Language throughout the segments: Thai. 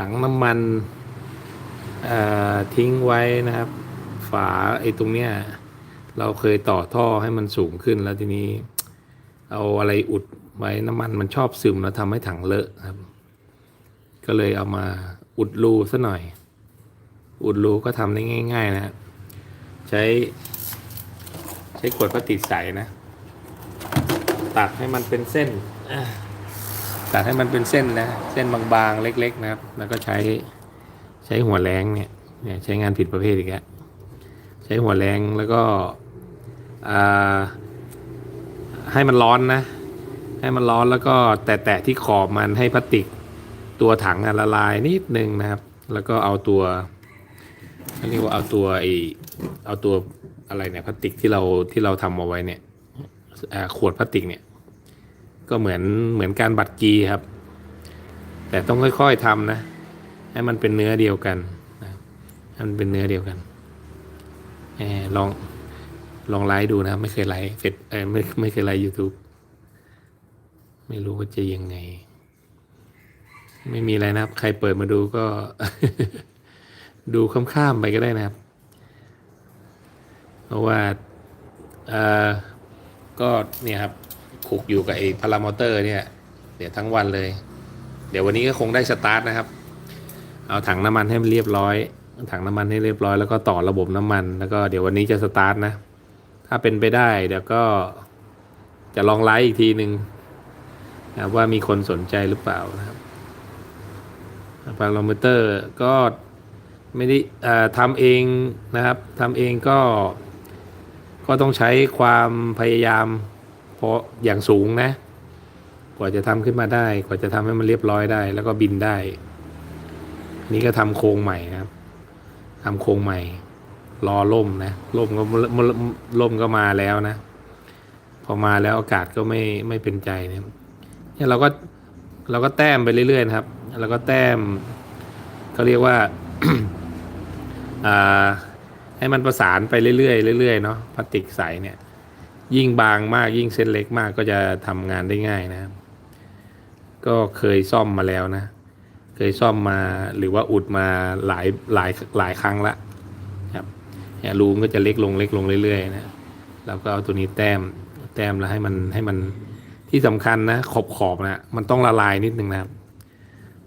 ถังน้ำมันทิ้งไว้นะครับ ฝาไอ้ตรงเนี้ยเราเคยต่อท่อให้มันสูงขึ้นแล้วทีนี้ เอาอะไรอุดไว้น้ำมันมันชอบซึมแล้วทำให้ถังเลอะครับ ก็เลยเอามาอุดรูซะหน่อย อุดรูก็ทำได้ง่าย ๆ นะใช้ ใช้ขวดพลาสติกใสนะ ตัดให้มันเป็นเส้นอ ตัดให้มันเป็นเส้นนะ เส้นบางๆ เล็ก ๆ นะครับ แล้วก็ใช้ใช้หัวแรงเนี่ยเนี่ยใช้งานผิดประเภทอีกแล้วใช้หัวแรงแล้วก็อ่าให้มันร้อนนะ ให้มันร้อนแล้วก็แตะๆที่ขอบมันให้พลาสติกตัวถังอะละลายนิดนึงนะครับ แล้วก็เอาตัวเรียกว่าเอาตัวไอเอาตัวอะไรเนี่ยพลาสติกที่เราที่เราทำเอาไว้เนี่ยอ่าขวดพลาสติกเนี่ย ก็เหมือนเหมือนการบัดกีครับ แต่ต้องค่อยๆทำนะ ให้มันเป็นเนื้อเดียวกันนะมันเป็นเนื้อเดียวกันลองลองไลฟ์ดูนะ ไม่เคยไลฟ์เฟซไม่ไม่เคยไลฟ์ YouTube ไม่รู้ว่าจะยังไง ไม่มีอะไรนะครับ ใครเปิดมาดูก็ ดูข้ามๆไปก็ได้นะครับ เพราะว่าเออก็เนี่ยครับ ขูกอยู่กับไอ้พารามอเตอร์เนี่ยเดี๋ยวทั้งวันเลย เดี๋ยววันนี้ก็คงได้สตาร์ทนะครับ เอาถังน้ำมันให้มันเรียบร้อย ถังน้ำมันให้เรียบร้อยแล้วก็ต่อระบบน้ำมันแล้วก็เดี๋ยววันนี้จะสตาร์ทนะ ถ้าเป็นไปได้เดี๋ยวก็จะลองไลฟ์อีกทีหนึ่งนะว่ามีคนสนใจหรือเปล่านะครับพารามอเตอร์ก็ไม่ได้ทำเองนะครับทำเองก็ก็ต้องใช้ความพยายาม เพราะอย่างสูงนะ กว่าจะทำขึ้นมาได้ กว่าจะทำให้มันเรียบร้อยได้ แล้วก็บินได้ นี่ก็ทำโครงใหม่นะครับทำโครงใหม่ รอล่มนะล่มก็ล่มก็มาแล้วนะ พอมาแล้วอากาศก็ไม่ไม่เป็นใจเนี่ยเนี่ยเราก็เราก็แต้มไปเรื่อยๆนะครับ แล้วก็แต้มเขาเรียกว่าอ่าให้มันประสานไปเรื่อยๆเรื่อยๆเนาะพลาสติกใสเนี่ย ยิ่งบางมากยิ่งเส้นเล็กมากก็จะทำงานได้ง่ายนะครับ ก็เคยซ่อมมาแล้วนะ เคยซ่อมมาหรือว่าอุดมาหลายหลายหลายครั้งละครับรูมนก็จะเล็กลงเล็กลงเรื่อยๆนะเราก็เอาตัวนี้แต้มแต้มแล้วให้มันให้มันที่สำคัญนะขอบขอบนะมันต้องละลายนิดนึงนะครับ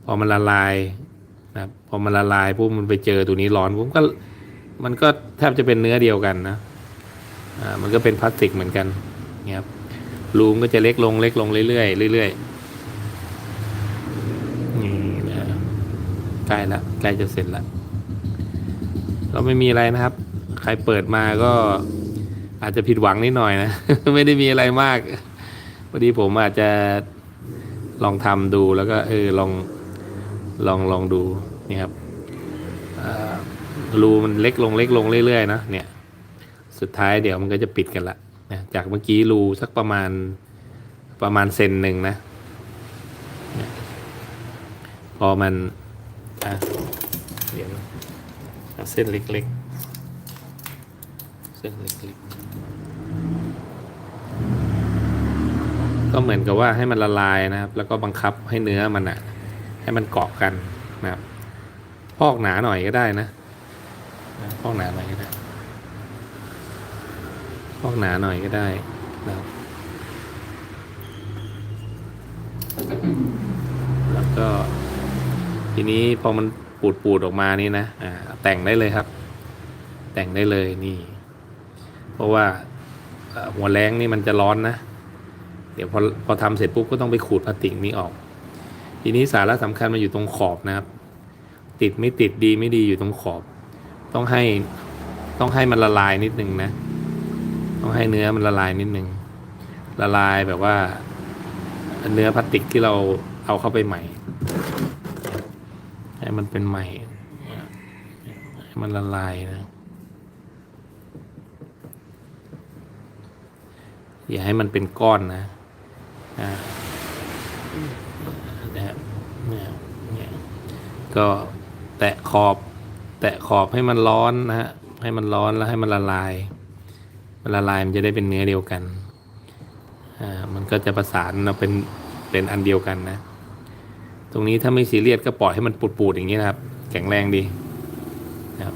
พอมันละลายนะพอมันละลายปุ๊บมันไปเจอตัวนี้ร้อนปุ๊บก็มันก็แทบจะเป็นเนื้อเดียวกันนะ อ่ามันก็เป็นพลาสติกเหมือนกันนี่ยครับรูมก็จะเล็กลงเล็กลงเรื่อยๆเรื่อยๆนี่นะใกล้ละใกล้จะเสร็จละก็ไม่มีอะไรนะครับ ใครเปิดมาก็อาจจะผิดหวังนิดหน่อยนะ ไม่ได้มีอะไรมากพอดีผมอาจจะลองทำดูแล้วก็เออลองลองลองดูนี่ครับรูมันเล็กลงเล็กลงเรื่อยๆนะเนี่ย สุดท้ายเดี๋ยวมันก็จะปิดกันละนะจากเมื่อกี้รูสักประมาณประมาณเซนหนึ่งนะ พอมันเดี๋ยวเส้นเล็กๆ เส้นเล็กๆ ก็เหมือนกับว่าให้มันละลายนะครับ แล้วก็บังคับให้เนื้อมันอะให้มันเกาะกันนะครับ พอกหนาหน่อยก็ได้นะ พอกหนาหน่อยก็ได้ พอกหนาหน่อยก็ได้นะครับแล้วก็ ทีนี้พอมันปูดปูดๆออกมานี่นะอ่าแต่งได้เลยครับ แต่งได้เลยนี่ เพราะว่าหัวแรงนี่มันจะร้อนนะ เดี๋ยวพอพอทำเสร็จปุ๊บก็ต้องไปขูดพลาสติกนี้ออก ทีนี้สาระสำคัญมันอยู่ตรงขอบนะครับ ติดไม่ติดดีไม่ดีอยู่ตรงขอบ ต้องให้ต้องให้มันละลายนิดนึงนะ ต้องให้เนื้อมันละลายนิดนึงละลายแบบว่า เนื้อพลาสติกที่เราเอาเข้าไปใหม่ ให้มันเป็นใหม่ให้มันละลายนะ อย่าให้มันเป็นก้อนนะอ่านะครับเนี่ยเนี่ยก็แตะขอบ แตะขอบให้มันร้อนนะฮะให้มันร้อนแล้วให้มันละลาย มันละลายมันจะได้เป็นเนื้อเดียวกัน อ่า มันก็จะประสานเราเป็นเป็นอันเดียวกันนะ ตรงนี้ถ้าไม่ซีเรียสก็ปล่อยให้มันปูดๆอย่างนี้นะครับ แข็งแรงดีนะครับ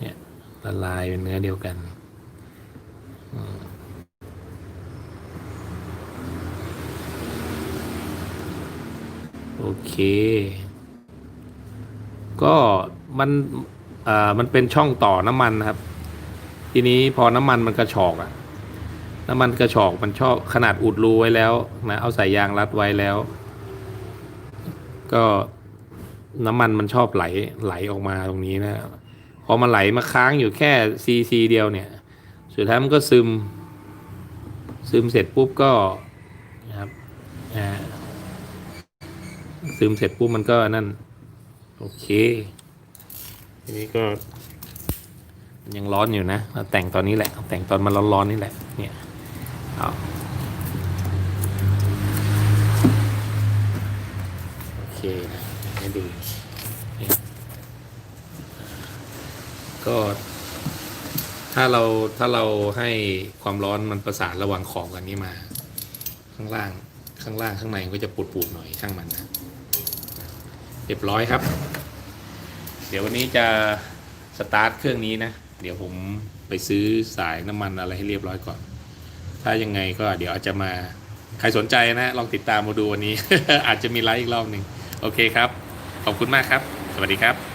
เนี่ยละลายเป็นเนื้อเดียวกันโอเค ก็มัน อ่า มันเป็นช่องต่อน้ำมันนะครับ ทีนี้พอน้ำมันมันกระชอกอะน้ำมันกระชอกมันชอบขนาดอุดรูไว้แล้วนะเอาสายยางรัดไว้แล้ว ก็น้ำมันมันชอบไหลไหลออกมาตรงนี้นะพอมันไหลมาค้างอยู่แค่ซีซีเดียวเนี่ย สุดท้ายมันก็ซึม ซึมเสร็จปุ๊บก็นะครับอ่าซึมเสร็จปุ๊บมันก็นั่น โอเคทีนี้ก็ ยังร้อนอยู่นะเราแต่งตอนนี้แหละ แต่งตอนมันร้อนๆนี่แหละ เนี่ยเอาโอเคนะให้ดูนี่ก็ถ้าเราถ้าเราให้ความร้อนมันประสานระหว่างขอบกันนี้มา ข้างล่างข้างล่างข้างในก็จะปูดๆหน่อยช่างมันนะเรียบร้อยครับ เดี๋ยววันนี้จะสตาร์ทเครื่องนี้นะ เดี๋ยวผมไปซื้อสายน้ำมันอะไรให้เรียบร้อยก่อน ถ้ายังไงก็เดี๋ยวอาจจะมาใครสนใจนะลองติดตามมาดูวันนี้ อาจจะมีไลฟ์อีกรอบหนึ่งโอเคครับ ขอบคุณมากครับ สวัสดีครับ